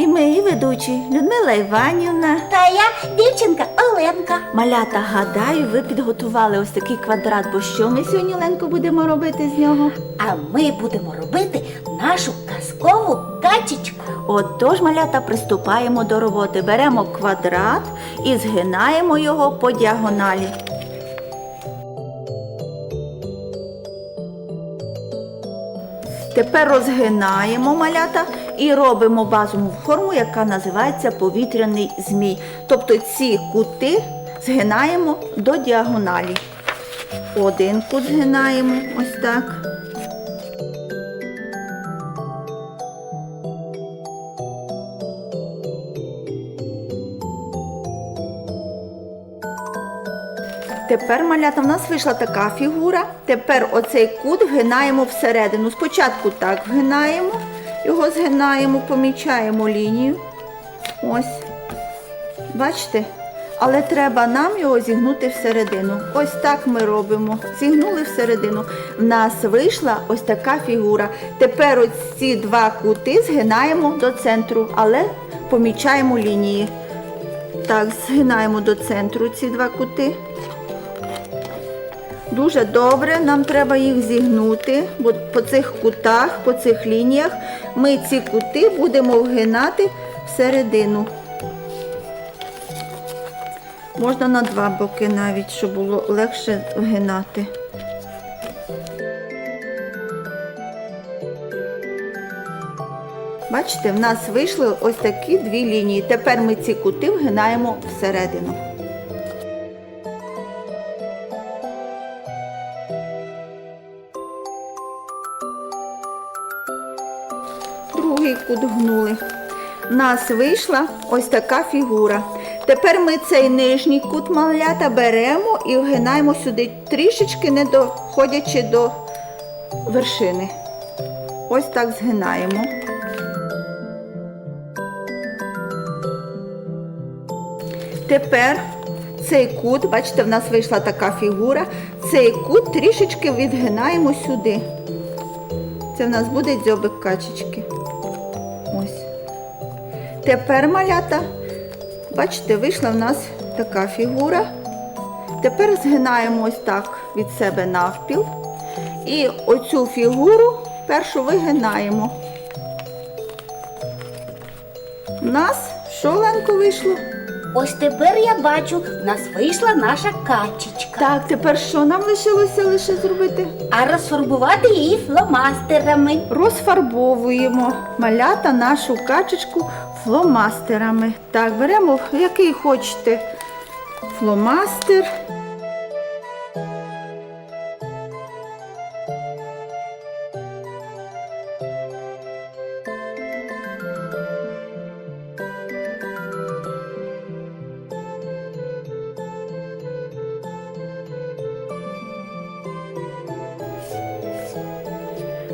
І ми ведучі Людмила Іванівна. Та я дівчинка Оленка. Малята, гадаю, ви підготували ось такий квадрат. Бо що ми сьогодні, Ленко, будемо робити з нього? А ми будемо робити нашу казкову качечку. Отож, малята, приступаємо до роботи. Беремо квадрат і згинаємо його по діагоналі. Тепер розгинаємо малята і робимо базову форму, яка називається повітряний змій. Тобто ці кути згинаємо до діагоналі. Один кут згинаємо ось так. Тепер, малята, в нас вийшла така фігура. Тепер оцей кут вгинаємо всередину. Спочатку так вгинаємо, його згинаємо, помічаємо лінію. Ось. Бачите? Але треба нам його зігнути всередину. Ось так ми робимо. Зігнули всередину. В нас вийшла ось така фігура. Тепер ось ці два кути згинаємо до центру, але помічаємо лінії. Так, згинаємо до центру ці два кути. Дуже добре, нам треба їх зігнути, бо по цих кутах, по цих лініях ми ці кути будемо вгинати всередину. Можна на два боки навіть, щоб було легше вгинати. Бачите, в нас вийшли ось такі дві лінії. Тепер ми ці кути вгинаємо всередину. Другий кут гнули. У нас вийшла ось така фігура. Тепер ми цей нижній кут малята беремо і вгинаємо сюди, трішечки не доходячи до вершини. Ось так згинаємо. Тепер цей кут, бачите, в нас вийшла така фігура. Цей кут трішечки відгинаємо сюди. Це в нас буде дзьобик качечки. Тепер малята, бачите, вийшла в нас така фігура. Тепер згинаємо ось так від себе навпіл. І оцю фігуру першу вигинаємо. У нас що, Ленко, вийшло? Ось тепер я бачу, в нас вийшла наша качечка. Так, тепер що нам лишилося лише зробити? А розфарбувати її фломастерами. Розфарбовуємо малята нашу качечку фломастерами. Так, беремо який хочете фломастер.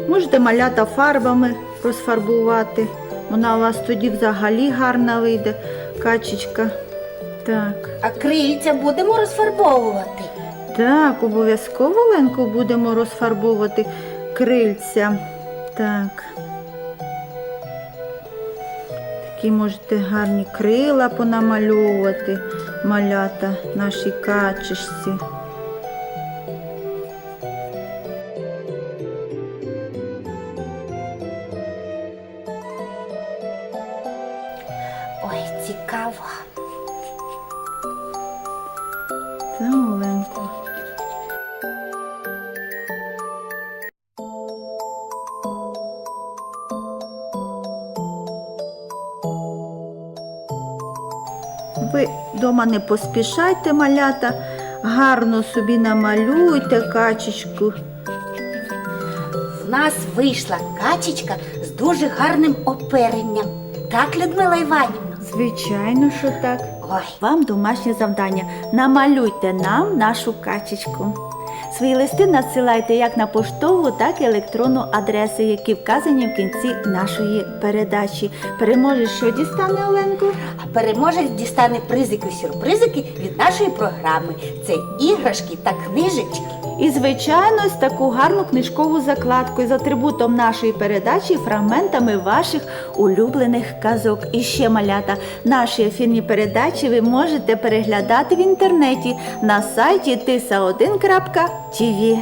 Можете малята фарбами розфарбувати. Вона у вас тоді взагалі гарна вийде, качечка. Так. А крильця будемо розфарбовувати. Так, обов'язково Ленку будемо розфарбовувати крильця. Так. Такі можете гарні крила понамальовувати, малята нашій качечці. Цікаво. Та Оленко. Ви вдома не поспішайте, малята, гарно собі намалюйте качечку. В нас вийшла качечка з дуже гарним оперенням. Так, Людмила Іванівна? Звичайно, що так. Ой, Вам домашнє завдання. Намалюйте нам нашу качечку. Свої листи надсилайте як на поштову, так і електронну адресу, які вказані в кінці нашої передачі. Переможеш, що дістане Оленко? а переможець дістане призики-сюрпризики від нашої програми. Це іграшки та книжечки. І, звичайно, ось таку гарну книжкову закладку з атрибутом нашої передачі, фрагментами ваших улюблених казок. І ще малята. Наші ефірні передачі ви можете переглядати в інтернеті на сайті tisa1.tv.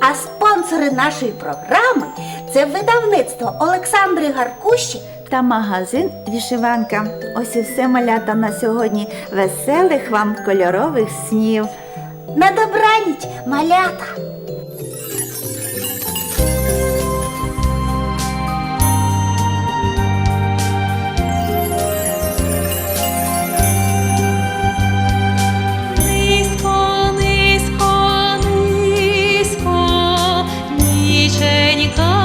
А спонсори нашої програми це видавництво Олександри Гаркущі Та магазин Вішиванка. Ось і все малята на сьогодні. Веселих вам кольорових снів. на добраніч, малята. because